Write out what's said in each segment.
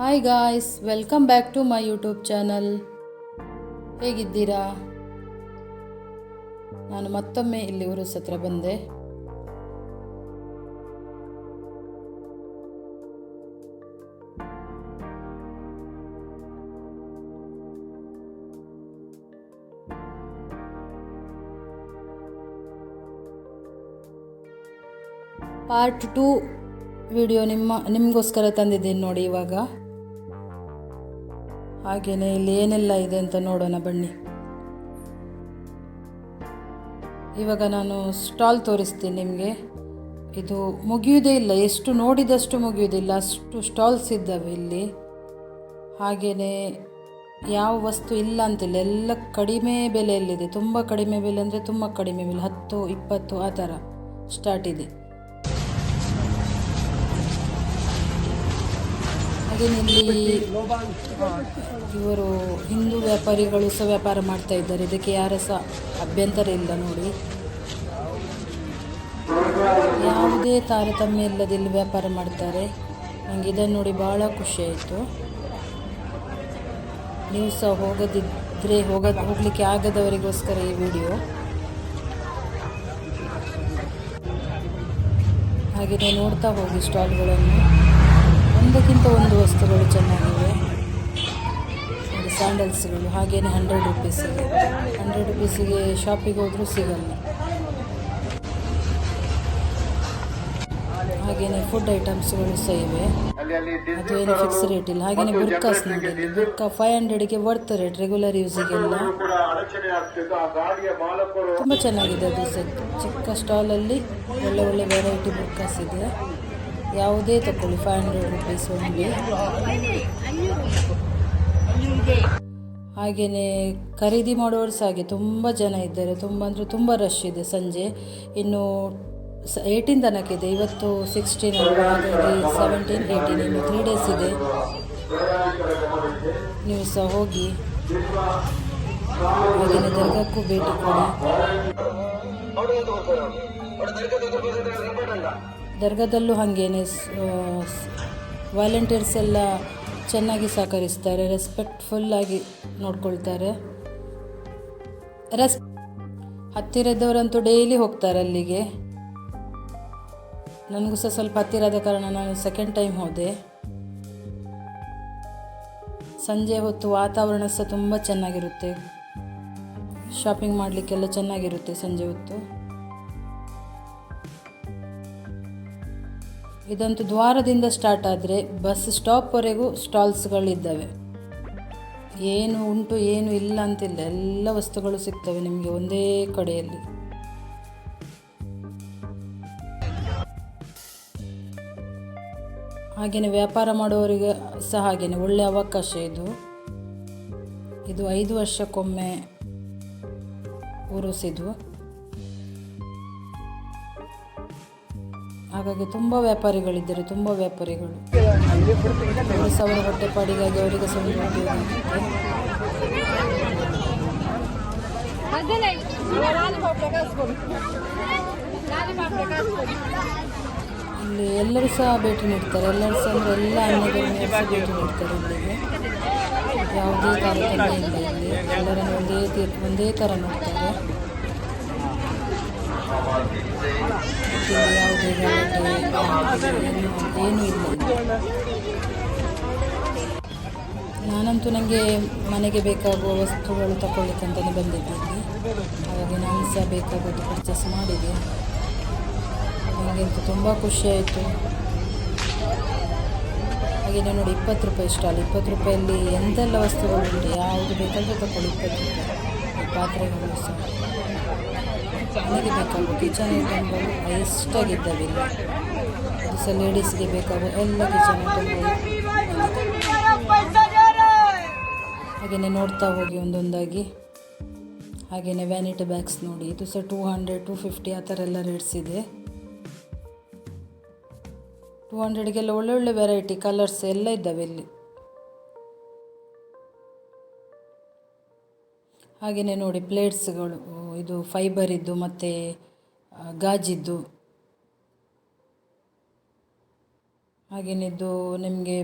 Hi guys welcome back to my YouTube channel ಹೇಗಿದ್ದೀರಾ? ನಾನು ಮತ್ತೊಮ್ಮೆ ಇಲ್ಲಿ ಊರು ಹತ್ರ ಬಂದೆ. ಪಾರ್ಟ್ ಟೂ ವಿಡಿಯೋ ನಿಮ್ಮ ನಿಮಗೋಸ್ಕರ ತಂದಿದ್ದೀನಿ ನೋಡಿ ಇವಾಗ. ಹಾಗೆಯೇ ಇಲ್ಲಿ ಏನೆಲ್ಲ ಇದೆ ಅಂತ ನೋಡೋಣ ಬನ್ನಿ. ಇವಾಗ ನಾನು ಸ್ಟಾಲ್ ತೋರಿಸ್ತೀನಿ ನಿಮಗೆ. ಇದು ಮುಗಿಯುವುದೇ ಇಲ್ಲ, ಎಷ್ಟು ನೋಡಿದಷ್ಟು ಮುಗಿಯುವುದಿಲ್ಲ ಅಷ್ಟು ಸ್ಟಾಲ್ಸ್ ಇದ್ದಾವೆ ಇಲ್ಲಿ. ಹಾಗೆಯೇ ಯಾವ ವಸ್ತು ಇಲ್ಲ ಅಂತಿಲ್ಲ, ಎಲ್ಲ ಕಡಿಮೆ ಬೆಲೆಯಲ್ಲಿದೆ, ತುಂಬ ಕಡಿಮೆ ಬೆಲೆ ಅಂದರೆ ತುಂಬ ಕಡಿಮೆ ಬೆಲೆ, ಹತ್ತು, ಇಪ್ಪತ್ತು ಆ ಥರ ಸ್ಟಾರ್ಟ್ ಇದೆ. ಹಾಗೇನಿಲ್ಲಿ ಇವರು ಹಿಂದೂ ವ್ಯಾಪಾರಿಗಳು ಸಹ ವ್ಯಾಪಾರ ಮಾಡ್ತಾ ಇದ್ದಾರೆ. ಇದಕ್ಕೆ ಯಾರ ಸಹ ಅಭ್ಯಂತರ ಇಲ್ಲ ನೋಡಿ. ಯಾವುದೇ ತಾರತಮ್ಯ ಇಲ್ಲದೆ ಇಲ್ಲಿ ವ್ಯಾಪಾರ ಮಾಡ್ತಾರೆ. ನನಗೆ ಇದನ್ನು ನೋಡಿ ಭಾಳ ಖುಷಿ ಆಯಿತು. ನೀವು ಸಹ ಹೋಗದಿದ್ದರೆ ಹೋಗ, ಹೋಗಲಿಕ್ಕೆ ಆಗದವರಿಗೋಸ್ಕರ ಈ ವಿಡಿಯೋ. ಹಾಗೆ ನೋಡ್ತಾ ಹೋಗಿ ಸ್ಟಾಲ್ಗಳನ್ನು. ಒಂದಕ್ಕಿಂತ ಒಂದು ವಸ್ತುಗಳು ಚೆನ್ನಾಗಿವೆ. ಸ್ಯಾಂಡಲ್ಸ್ಗಳು ಹಾಗೆಯೇ ಹಂಡ್ರೆಡ್ ರುಪೀಸಿಗೆ ಹಂಡ್ರೆಡ್ ರುಪೀಸಿಗೆ ಶಾಪಿಗೆ ಹೋದರೂ ಸಿಗಲ್ಲ. ಹಾಗೆಯೇ ಫುಡ್ ಐಟಮ್ಸ್ಗಳು ಸಹ ಇವೆ. ಅದು ಏನು ಫಿಕ್ಸ್ ರೇಟ್ ಇಲ್ಲ. ಹಾಗೆಯೇ ಬುರ್ಕಾಸ್ ನೋಡಿ ಬುರ್ಕಾ ಫೈವ್ ಹಂಡ್ರೆಡ್ಗೆ ವರ್ತ್ ರೇಟ್ ರೆಗ್ಯುಲರ್ ಯೂಸಿಗೆಲ್ಲ ತುಂಬ ಚೆನ್ನಾಗಿದೆ ಅದು ಸೆಟ್ ಚಿಕ್ಕ ಸ್ಟಾಲಲ್ಲಿ ಒಳ್ಳೆ ಒಳ್ಳೆ ವೆರೈಟಿ ಬುರ್ಕಾಸ್ ಇದೆ. ಯಾವುದೇ ತಗೊಳ್ಳಿ ಫೈವ್ ಹಂಡ್ರೆಡ್ ರುಪೀಸ್ ಒಂದು ಹಾಗೆಯೇ ಖರೀದಿ ಮಾಡೋರು ಸಹ ಹಾಗೆ ತುಂಬ ಜನ ಇದ್ದಾರೆ. ತುಂಬ ಅಂದರೆ ತುಂಬ ರಶ್ ಇದೆ ಸಂಜೆ. ಇನ್ನು ಸ ಏಯ್ಟೀನ್ ತನಕ ಇದೆ. ಇವತ್ತು ಸಿಕ್ಸ್ಟೀನ್ ಹಾಗಾಗಿ ಸೆವೆಂಟೀನ್ ಏಯ್ಟೀನ್ ಇನ್ನು ತ್ರೀ ಡೇಸ್ ಇದೆ. ನೀವು ಸಹ ಹೋಗಿ ಹಾಗೆಯೇ ದರ್ಗಕ್ಕೂ ಭೇಟಿ ಕೊಡಿ. ದರ್ಗಾದಲ್ಲೂ ಹಾಗೇನೆ ವಾಲಂಟಿಯರ್ಸ್ ಎಲ್ಲ ಚೆನ್ನಾಗಿ ಸಹಕರಿಸ್ತಾರೆ ರೆಸ್ಪೆಕ್ಟ್ಫುಲ್ಲಾಗಿ ನೋಡ್ಕೊಳ್ತಾರೆ. ರೆಸ್ ಹತ್ತಿರದವರಂತೂ ಡೈಲಿ ಹೋಗ್ತಾರೆ ಅಲ್ಲಿಗೆ. ನನಗೂ ಸಹ ಸ್ವಲ್ಪ ಹತ್ತಿರದ ಕಾರಣ ನಾನು ಸೆಕೆಂಡ್ ಟೈಮ್ ಹೋದೆ. ಸಂಜೆ ಹೊತ್ತು ವಾತಾವರಣ ಸಹ ತುಂಬ ಚೆನ್ನಾಗಿರುತ್ತೆ. ಶಾಪಿಂಗ್ ಮಾಡಲಿಕ್ಕೆಲ್ಲ ಚೆನ್ನಾಗಿರುತ್ತೆ ಸಂಜೆ ಹೊತ್ತು. ಇದಂತೂ ದ್ವಾರದಿಂದ ಸ್ಟಾರ್ಟ್ ಆದರೆ ಬಸ್ ಸ್ಟಾಪ್ವರೆಗೂ ಸ್ಟಾಲ್ಸ್ಗಳಿದ್ದಾವೆ ಏನು ಉಂಟು, ಏನು ಇಲ್ಲ ಅಂತಿಲ್ಲ, ಎಲ್ಲ ವಸ್ತುಗಳು ಸಿಗ್ತವೆ ನಿಮಗೆ ಒಂದೇ ಕಡೆಯಲ್ಲಿ. ಹಾಗೆಯೇ ವ್ಯಾಪಾರ ಮಾಡುವವರಿಗೆ ಸಹ ಹಾಗೆಯೇ ಒಳ್ಳೆಯ ಅವಕಾಶ ಇದು. ಇದು ಐದು ವರ್ಷಕ್ಕೊಮ್ಮೆ ಉರುಸಿದು ಹಾಗಾಗಿ ತುಂಬ ವ್ಯಾಪಾರಿಗಳಿದ್ದರು ತುಂಬ ವ್ಯಾಪಾರಿಗಳು. ಅವರು ಸಾವಿರ ಹೊಟ್ಟೆಪಾಡಿಗಾಗಿ ಅವರಿಗೆ ಸಹ ಇಲ್ಲಿ ಎಲ್ಲರೂ ಸಹ ಭೇಟಿ ನೀಡ್ತಾರೆ. ಎಲ್ಲರೂ ಸಹ ಅಂದರೆ ಎಲ್ಲ ಅನ್ನಗಳನ್ನು ಸಹ ಭೇಟಿ ನೀಡ್ತಾರೆ ಇಲ್ಲಿಗೆ ಯಾವುದೇ ತಾರತಮ್ಯ ಇಲ್ಲ ಇಲ್ಲಿ. ಎಲ್ಲರನ್ನು ಒಂದೇ ತೀರ್ ಒಂದೇ ಥರ ನೋಡ್ತಾರೆ. ಯಾವುದೇ ಏನು ಇಲ್ಲ ನಾನಂತೂ ನನಗೆ ಮನೆಗೆ ಬೇಕಾಗುವ ವಸ್ತುಗಳು ತಗೊಳ್ಳಿಕ್ಕಂತಲೇ ಬಂದಿದ್ದೀನಿ ಹಾಗಾಗಿ ನಾನು ಸಹ ಬೇಕಾಗೋದು ಪರ್ಚೇಸ್ ಮಾಡಿದೆ. ನನಗಂತೂ ತುಂಬ ಖುಷಿ ಆಯಿತು. ಹಾಗೆಯೇ ನೋಡಿ ಇಪ್ಪತ್ತು ರೂಪಾಯಿ ಸ್ಟಾಲ್ ಇಪ್ಪತ್ತು ರೂಪಾಯಲ್ಲಿ ಎಂತೆಲ್ಲ ವಸ್ತುಗಳು ಉಂಟು? ಯಾವುದು ಬೇಕಾದರೂ ತಗೊಳ್ಳಿ ಇಪ್ಪತ್ತು ರೂಪಾಯಿ. ಪಾತ್ರೆಗಳು ಬೇಕಾಗುವ ಕಿಚನ್ ಐಟಮ್ಗಳು ಎಷ್ಟಾಗಿದ್ದಾವೆ ಇಲ್ಲಿ? ಅದು ಸಹ ಲೇಡೀಸ್ಗೆ ಬೇಕಾಗುವ ಎಲ್ಲ ಕಿಚನ್ ಐಟಮ್ಗಳು. ಹಾಗೆಯೇ ನೋಡ್ತಾ ಹೋಗಿ ಒಂದೊಂದಾಗಿ. ಹಾಗೆಯೇ ವ್ಯಾನಿಟಿ ಬ್ಯಾಗ್ಸ್ ನೋಡಿ, ಇದು ಸಹ ಟೂ ಹಂಡ್ರೆಡ್ ಟು ಫಿಫ್ಟಿ ಆ ಥರ ಎಲ್ಲ ರೇಟ್ಸ್ ಇದೆ. ಟೂ ಹಂಡ್ರೆಡ್ಗೆಲ್ಲ ಒಳ್ಳೊಳ್ಳೆ ವೆರೈಟಿ ಕಲರ್ಸ್ ಎಲ್ಲ ಇದ್ದಾವೆ ಇಲ್ಲಿ. ಹಾಗೆಯೇ ನೋಡಿ ಪ್ಲೇಟ್ಸ್ಗಳು ಇದು ಫೈಬರ್ ಇದ್ದು ಮತ್ತು ಗಾಜಿದ್ದು. ಹಾಗೇನಿದ್ದು ನಿಮಗೆ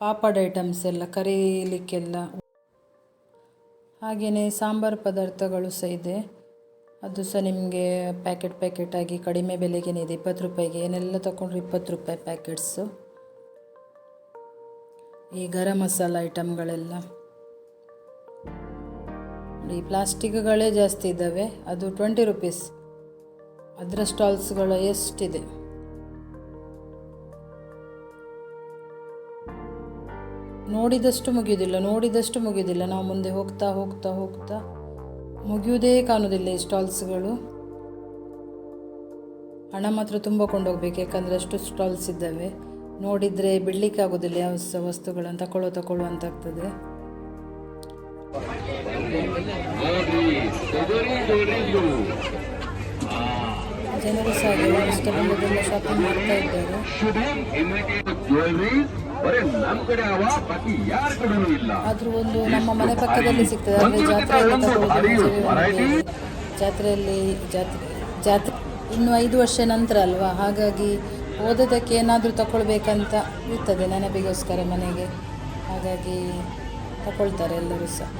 ಪಾಪಡ್ ಐಟಮ್ಸ್ ಎಲ್ಲ ಕರೀಲಿಕ್ಕೆಲ್ಲ. ಹಾಗೆಯೇ ಸಾಂಬಾರು ಪದಾರ್ಥಗಳು ಸಹ ಇದೆ. ಅದು ಸಹ ನಿಮಗೆ ಪ್ಯಾಕೆಟ್ ಪ್ಯಾಕೆಟಾಗಿ ಕಡಿಮೆ ಬೆಲೆಗೇ ಇದೆ, ಇಪ್ಪತ್ತು ರೂಪಾಯಿಗೆ. ಏನೆಲ್ಲ ತೊಗೊಂಡ್ರೆ ಇಪ್ಪತ್ತು ರೂಪಾಯಿ ಪ್ಯಾಕೆಟ್ಸು ಈ ಗರಂ ಮಸಾಲ ಐಟಮ್ಗಳೆಲ್ಲ ಈ ಪ್ಲಾಸ್ಟಿಕ್ಗಳೇ ಜಾಸ್ತಿ ಇದ್ದಾವೆ. ಅದು ಟ್ವೆಂಟಿ ರುಪೀಸ್ ಅದರ ಸ್ಟಾಲ್ಸ್ಗಳು ಎಷ್ಟಿದೆ? ನೋಡಿದಷ್ಟು ಮುಗಿಯೋದಿಲ್ಲ ನೋಡಿದಷ್ಟು ಮುಗಿಯೋದಿಲ್ಲ. ನಾವು ಮುಂದೆ ಹೋಗ್ತಾ ಹೋಗ್ತಾ ಹೋಗ್ತಾ ಮುಗಿಯುವುದೇ ಕಾಣೋದಿಲ್ಲ ಈ ಸ್ಟಾಲ್ಸ್ಗಳು. ಹಣ ಮಾತ್ರ ತುಂಬ ಕೊಂಡೋಗ್ಬೇಕು, ಯಾಕಂದರೆ ಅಷ್ಟು ಸ್ಟಾಲ್ಸ್ ಇದ್ದಾವೆ. ನೋಡಿದರೆ ಬಿಡಲಿಕ್ಕೆ ಆಗೋದಿಲ್ಲ ಯಾವ ವಸ್ತುಗಳನ್ನು ತಗೊಳ್ಳೋ ತಗೊಳ್ಳೋ ಅಂತ ಆಗ್ತದೆ. ಜನರು ಸಹ ಇಷ್ಟ ಶಾಪಿಂಗ್ ಮಾಡ್ತಾ ಇದ್ದಾರೆ. ಆದರೂ ಒಂದು ನಮ್ಮ ಮನೆ ಪಕ್ಕದಲ್ಲಿ ಸಿಗ್ತದೆ, ಅಂದ್ರೆ ಜಾತ್ರೆಯಲ್ಲಿ ಜಾತ್ರೆಯಲ್ಲಿ ಜಾತ್ರೆ ಜಾತ್ರೆ ಇನ್ನು ಐದು ವರ್ಷ ನಂತರ ಅಲ್ವಾ? ಹಾಗಾಗಿ ಓದೋದಕ್ಕೆ ಏನಾದರೂ ತಗೊಳ್ಬೇಕಂತ ಇರ್ತದೆ, ನೆನಪಿಗೋಸ್ಕರ ಮನೆಗೆ. ಹಾಗಾಗಿ ತಗೊಳ್ತಾರೆ ಎಲ್ಲರೂ ಸಹ.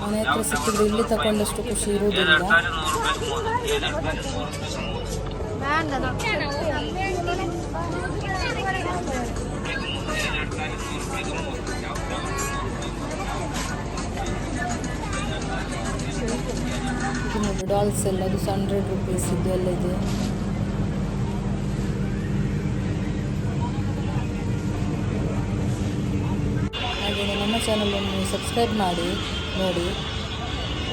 ಮನೆ ಹತ್ರ ಸಿಕ್ಕಿದ್ರೆ ಇಲ್ಲಿ ತಗೊಂಡಷ್ಟು ಖುಷಿ ಇರುವುದಿಲ್ಲ ಡಾಲ್ಸ್ ಎಲ್ಲ ಅದು ಹಂಡ್ರೆಡ್ ರುಪೀಸ್ ಇದು ಎಲ್ಲ ಇದೆ ಹಾಗೆಯೇ ನಮ್ಮ ಚಾನಲನ್ನು ಸಬ್ಸ್ಕ್ರೈಬ್ ಮಾಡಿ, ನೋಡಿ,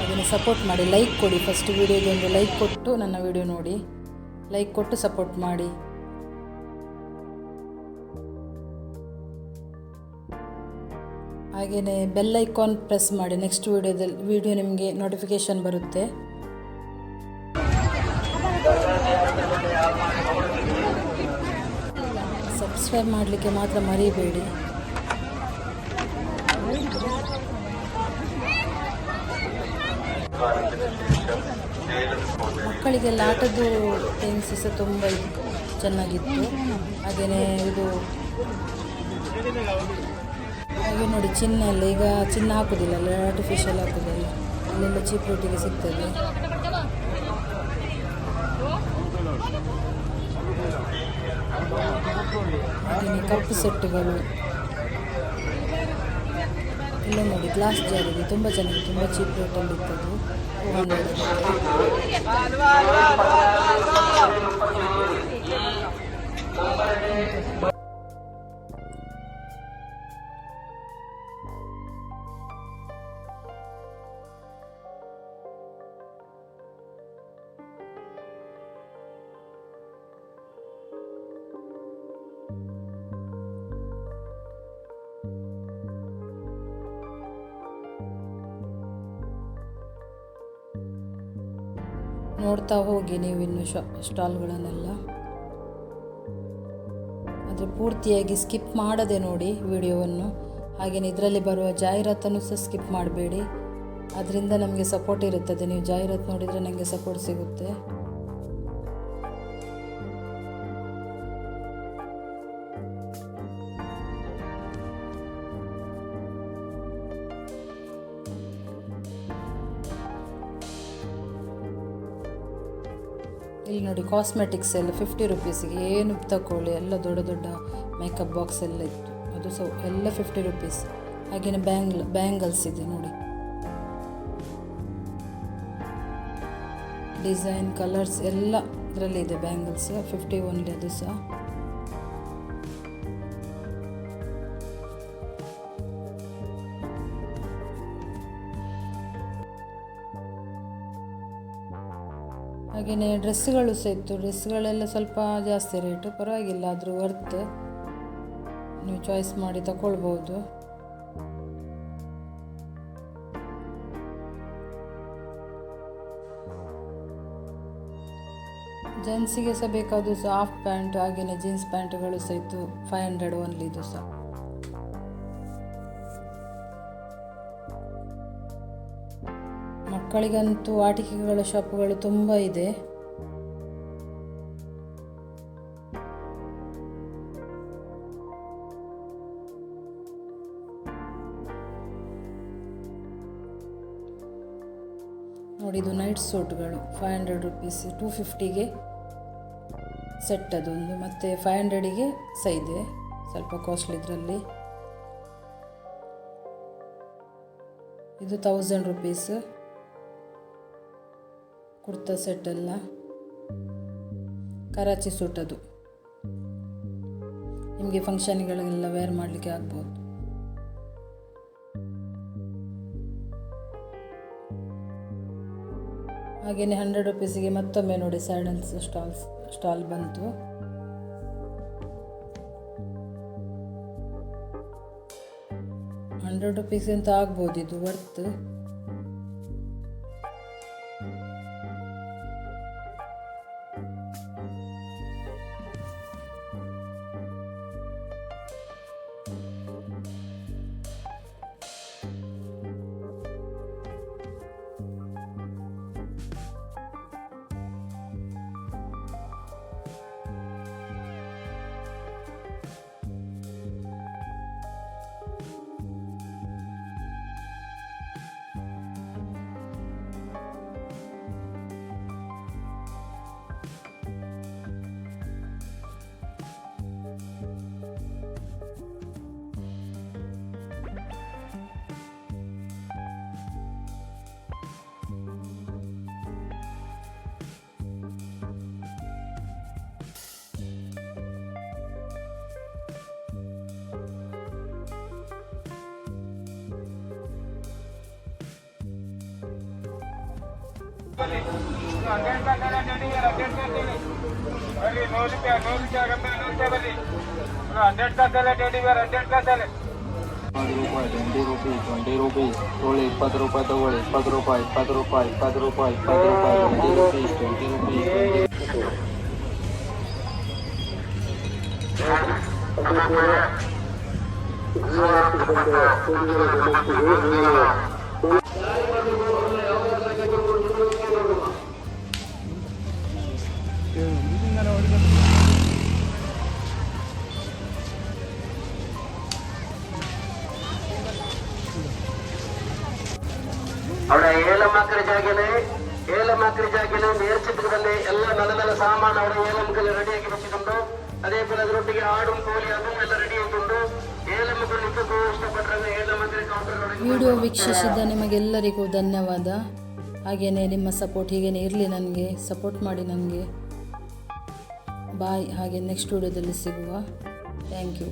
ಅದನ್ನು ಸಪೋರ್ಟ್ ಮಾಡಿ ಲೈಕ್ ಕೊಡಿ ಫಸ್ಟ್ ವೀಡಿಯೋಗೆ ಒಂದು ಲೈಕ್ ಕೊಟ್ಟು ನನ್ನ ವಿಡಿಯೋ ನೋಡಿ. ಲೈಕ್ ಕೊಟ್ಟು ಸಪೋರ್ಟ್ ಮಾಡಿ. ಹಾಗೆಯೇ ಬೆಲ್ ಐಕಾನ್ ಪ್ರೆಸ್ ಮಾಡಿ ನೆಕ್ಸ್ಟ್ ವೀಡಿಯೋದಲ್ಲಿ ವಿಡಿಯೋ ನಿಮಗೆ ನೋಟಿಫಿಕೇಶನ್ ಬರುತ್ತೆ. ಸಬ್ಸ್ಕ್ರೈಬ್ ಮಾಡಲಿಕ್ಕೆ ಮಾತ್ರ ಮರಿಬೇಡಿ. ಮಕ್ಕಳಿಗೆಲ್ಲ ಆಟದ್ದು ಥಿಂಗ್ಸ್ ಸಹ ತುಂಬ ಚೆನ್ನಾಗಿತ್ತು. ಹಾಗೆಯೇ ಇದು ಹಾಗೆ ನೋಡಿ, ಚಿನ್ನ ಎಲ್ಲ ಈಗ ಚಿನ್ನ ಹಾಕೋದಿಲ್ಲ ಅಲ್ಲ ಆರ್ಟಿಫಿಷಿಯಲ್ ಹಾಕೋದಿಲ್ಲ ಅಲ್ಲೆಲ್ಲ ಚೀಪ್ ರೇಟಿಗೆ ಸಿಗ್ತದೆ. ಕಪ್ಪು ಸೆಟ್ಟುಗಳು ಇಲ್ಲ ನೋಡಿ ಗ್ಲಾಸ್ ಜಾರ್ ಇದೆ. ತುಂಬ ಚೆನ್ನಾಗಿ ತುಂಬ ಚೀಪ್ ರೇಟಲ್ಲಿ ಇತ್ತು ಟೂ ನೋಡ್ತಾ ಹೋಗಿ ನೀವು ಇನ್ನು ಸ್ಟಾಲ್ಗಳನ್ನೆಲ್ಲ. ಆದರೆ ಪೂರ್ತಿಯಾಗಿ ಸ್ಕಿಪ್ ಮಾಡದೆ ನೋಡಿ ವಿಡಿಯೋವನ್ನು. ಹಾಗೆಯೇ ಇದರಲ್ಲಿ ಬರುವ ಜಾಹೀರಾತನ್ನು ಸಹ ಸ್ಕಿಪ್ ಮಾಡಬೇಡಿ. ಅದರಿಂದ ನಮಗೆ ಸಪೋರ್ಟ್ ಇರುತ್ತದೆ. ನೀವು ಜಾಹೀರಾತು ನೋಡಿದರೆ ನನಗೆ ಸಪೋರ್ಟ್ ಸಿಗುತ್ತೆ. ಇಲ್ಲಿ ನೋಡಿ ಕಾಸ್ಮೆಟಿಕ್ಸ್ ಎಲ್ಲ ಫಿಫ್ಟಿ ರುಪೀಸಿಗೆ ಏನು ತಗೊಳ್ಳಿ ಎಲ್ಲ ದೊಡ್ಡ ದೊಡ್ಡ ಮೇಕಪ್ ಬಾಕ್ಸ್ ಎಲ್ಲ ಇತ್ತು. ಅದು ಸಹ ಎಲ್ಲ ಫಿಫ್ಟಿ ರುಪೀಸ್ ಹಾಗೆಯೇ ಬ್ಯಾಂಗ್ಲ್ ಬ್ಯಾಂಗಲ್ಸ್ ಇದೆ ನೋಡಿ. ಡಿಸೈನ್ ಕಲರ್ಸ್ ಎಲ್ಲ ಇದರಲ್ಲಿ ಇದೆ ಬ್ಯಾಂಗಲ್ಸ್ ಫಿಫ್ಟಿ ಒನ್ಲಿ ಅದು ಸಹ. ಹಾಗೆಯೇ ಡ್ರೆಸ್ಸುಗಳು ಸಹ ಇತ್ತು. ಡ್ರೆಸ್ಸುಗಳೆಲ್ಲ ಸ್ವಲ್ಪ ಜಾಸ್ತಿ ರೇಟು. ಪರವಾಗಿಲ್ಲ, ಆದರೂ ವರ್ತ್ ನೀವು ಚಾಯ್ಸ್ ಮಾಡಿ ತಗೊಳ್ಬೋದು ಜೆಂಟ್ಸಿಗೆ ಸಹ ಬೇಕಾದ ಸಹ ಹಾಫ್ ಪ್ಯಾಂಟ್ ಹಾಗೆಯೇ ಜೀನ್ಸ್ ಪ್ಯಾಂಟ್ಗಳು ಸಹ ಇತ್ತು. ಫೈವ್ ಹಂಡ್ರೆಡ್ ಓನ್ಲಿ ಇದು ಸಹ. ಮಕ್ಕಳಿಗಂತೂ ಆಟಿಕೆಗಳ ಶಾಪ್ಗಳು ತುಂಬ ಇದೆ. ನೋಡಿ, ಇದು ನೈಟ್ ಸೂಟ್ಗಳು. ಫೈವ್ ಹಂಡ್ರೆಡ್ ರುಪೀಸ್ ಟೂ ಫಿಫ್ಟಿಗೆ ಸೆಟ್ ಅದೊಂದು. ಮತ್ತೆ ಫೈವ್ ಹಂಡ್ರೆಡಿಗೆ ಸಹ ಇದೆ. ಸ್ವಲ್ಪ ಕಾಸ್ಟ್ಲಿ ಇದರಲ್ಲಿ. ಇದು ತೌಸಂಡ್ ರುಪೀಸ್ ಕುರ್ತಾ ಸೆಟ್ ಎಲ್ಲ ಕರಾಚಿ ಸೂಟ್ ಅದು. ನಿಮಗೆ ಫಂಕ್ಷನ್ಗಳಿಗೆಲ್ಲ ವೇರ್ ಮಾಡಲಿಕ್ಕೆ ಆಗ್ಬೋದು. ಹಾಗೆಯೇ ಹಂಡ್ರೆಡ್ ರುಪೀಸಿಗೆ ಮತ್ತೊಮ್ಮೆ ನೋಡಿ ಸ್ಯಾಂಡಲ್ಸ್ ಸ್ಟಾಲ್ಸ್ ಸ್ಟಾಲ್ ಬಂತು. ಹಂಡ್ರೆಡ್ ರುಪೀಸ್ ಅಂತ ಆಗ್ಬೋದು, ಇದು ವರ್ತ್ ಹಂಡ್ರೆಡ್ ಕಾಸಲ್ಲ ಟೆಡಿ ಬೇರ್ ಹಂಡ್ರೆಡ್ ಕಾಸಲ್ಲ ಹತ್ತು ರೂಪಾಯಿ ಟ್ವೆಂಟಿ ರುಪೀಸ್ ಟ್ವೆಂಟಿ ರುಪೀಸ್ ತೊಗೊಳ್ಳಿ ಇಪ್ಪತ್ತು ರೂಪಾಯಿ ತಗೊಳ್ಳಿ ಇಪ್ಪತ್ತು ರೂಪಾಯಿ ಇಪ್ಪತ್ತು ರೂಪಾಯಿ ಅವಳ ಏಳು ಮಕ್ಕಳ ಜಾಗೆನೆ ಏಳು ಮಕ್ಕಳ ಜಾಗೆನೆ ಮೇರ್ಚಿತ್ರದಲ್ಲಿ ಎಲ್ಲ ನೆಲದೆಲ್ಲ ಸಾಮಾನು ಅವರ ಏಳು ಮಕ್ಕಳಿಗೆ ರೆಡಿಯಾಗಿ ಬಚ್ಚಿಕೊಂಡು ಅದೇ ಕೂಡ ಅದರೊಟ್ಟಿಗೆ ಆಡು ಕೋಳಿ ಅದು ಎಲ್ಲ ರೆಡಿ ಆಗಿಕೊಂಡು ಏಳು ಮಕ್ಕಳು ನಿಜಕ್ಕೂ ಇಷ್ಟಪಟ್ಟರೆ ಏಳು ಮಕ್ಕಳಿಗೆ ಕೌಂಟರ್ ವಿಡಿಯೋ ವೀಕ್ಷಿಸಿದ ನಿಮಗೆಲ್ಲರಿಗೂ ಧನ್ಯವಾದ. ಹಾಗೇನೆ ನಿಮ್ಮ ಸಪೋರ್ಟ್ ಹೀಗೇನೆ ಇರಲಿ ನನಗೆ ಸಪೋರ್ಟ್ ಮಾಡಿ ನನಗೆ. ಬಾಯ್ ಹಾಗೆ ನೆಕ್ಸ್ಟ್ ವೀಡಿಯೋದಲ್ಲಿ ಸಿಗುವ. Thank you